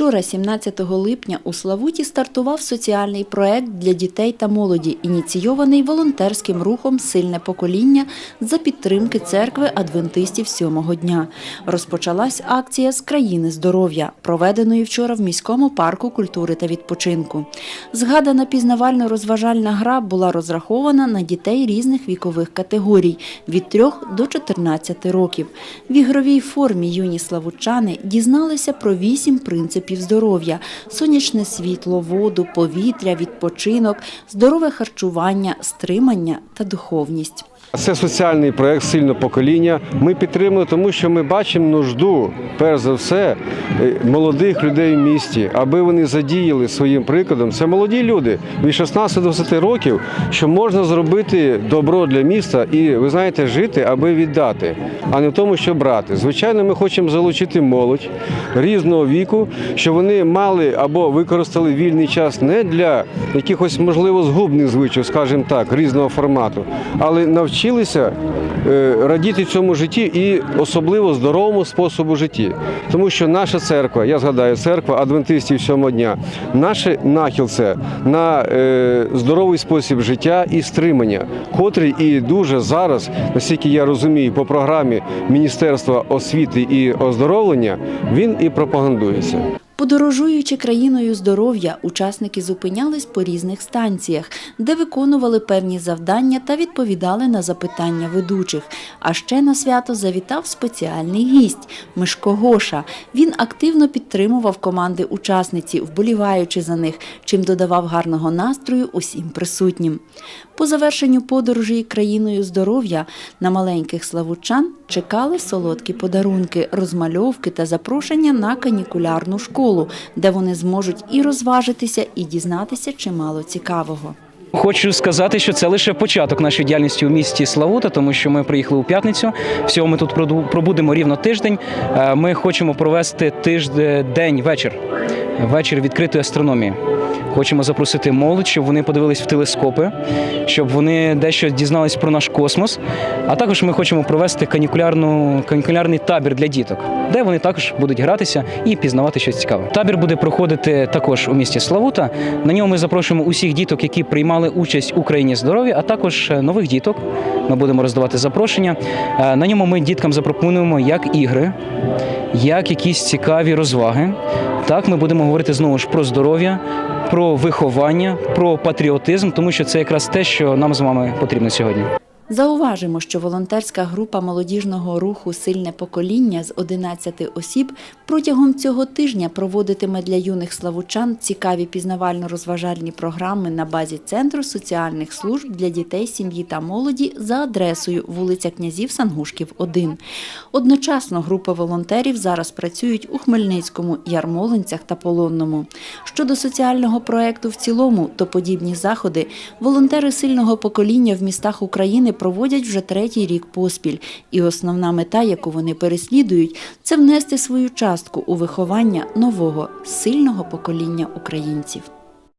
Вчора, 17 липня, у Славуті стартував соціальний проект для дітей та молоді, ініційований волонтерським рухом Сильне покоління за підтримки церкви адвентистів сьомого дня. Розпочалась акція з країни здоров'я, проведеної вчора в міському парку культури та відпочинку. Згадана пізнавально-розважальна гра була розрахована на дітей різних вікових категорій від 3 до 14 років. В ігровій формі юні славучани дізналися про вісім принципів здоров'я: сонячне світло, воду, повітря, відпочинок, здорове харчування, стримання та духовність. Це соціальний проект Сильне покоління. Ми підтримуємо, тому що ми бачимо нужду, перш за все, е, молодих людей в місті, аби вони задіяли своїм прикладом. Це молоді люди від 16 до 20 років, що можна зробити добро для міста і, ви знаєте, жити, аби віддати, а не в тому, що брати. Звичайно, ми хочемо залучити молодь різного віку, щоб вони мали або використали вільний час не для якихось можливо згубних звичок, скажімо так, різного формату, але навчилися е, радіти цьому житті і особливо здоровому способу житті. Тому що наша церква, я згадаю, церква адвентистів сьомого дня, наш нахил це на е, здоровий спосіб життя і стримання, котрий і дуже зараз, наскільки я розумію, по програмі Міністерства освіти і оздоровлення він і пропагандується. Подорожуючи країною здоров'я, учасники зупинялись по різних станціях, де виконували певні завдання та відповідали на запитання ведучих. А ще на свято завітав спеціальний гість Мишко Гоша. Він активно підтримував команди учасниці, вболіваючи за них, чим додавав гарного настрою усім присутнім. По завершенню подорожі країною здоров'я на маленьких славучан чекали солодкі подарунки, розмальовки та запрошення на канікулярну школу, де вони зможуть і розважитися, і дізнатися чимало цікавого. Хочу сказати, що це лише початок нашої діяльності у місті Славута, тому що ми приїхали у п'ятницю. Всього ми тут пробудемо рівно тиждень. Е, Ми хочемо провести тиждень день вечір, вечір відкритої астрономії. Хочемо запросити молодь, щоб вони подивились в телескопи, щоб вони дещо дізнались про наш космос. А також ми хочемо провести канікулярну канікулярний табір для діток, де вони також будуть гратися і пізнавати щось цікаве. Табір буде проходити також у місті Славута. На ньому ми запрошуємо усіх діток, які приймали участь у країні здоров'я, а також е, нових діток. Ми будемо роздавати запрошення. Е, На ньому ми діткам запропонуємо як ігри, як якісь цікаві розваги. Так, ми будемо говорити знову ж про здоров'я, про виховання, про патріотизм, тому що це якраз те, що нам з вами потрібно сьогодні. Зауважимо, що волонтерська група молодіжного руху Сильне покоління з 11 осіб протягом цього тижня проводитиме для юних славучан цікаві пізнавально-розважальні програми на базі Центру соціальних служб для дітей, сім'ї та молоді за адресою вулиця Князів Сангушків, 1. Одночасно групи волонтерів зараз працюють у Хмельницькому, Ярмолинцях та Полонному. Щодо соціального проекту в цілому, то подібні заходи волонтери сильного покоління в містах України проводять вже третій рік поспіль. І основна мета, яку вони переслідують, це внести свою частку у виховання нового сильного покоління українців.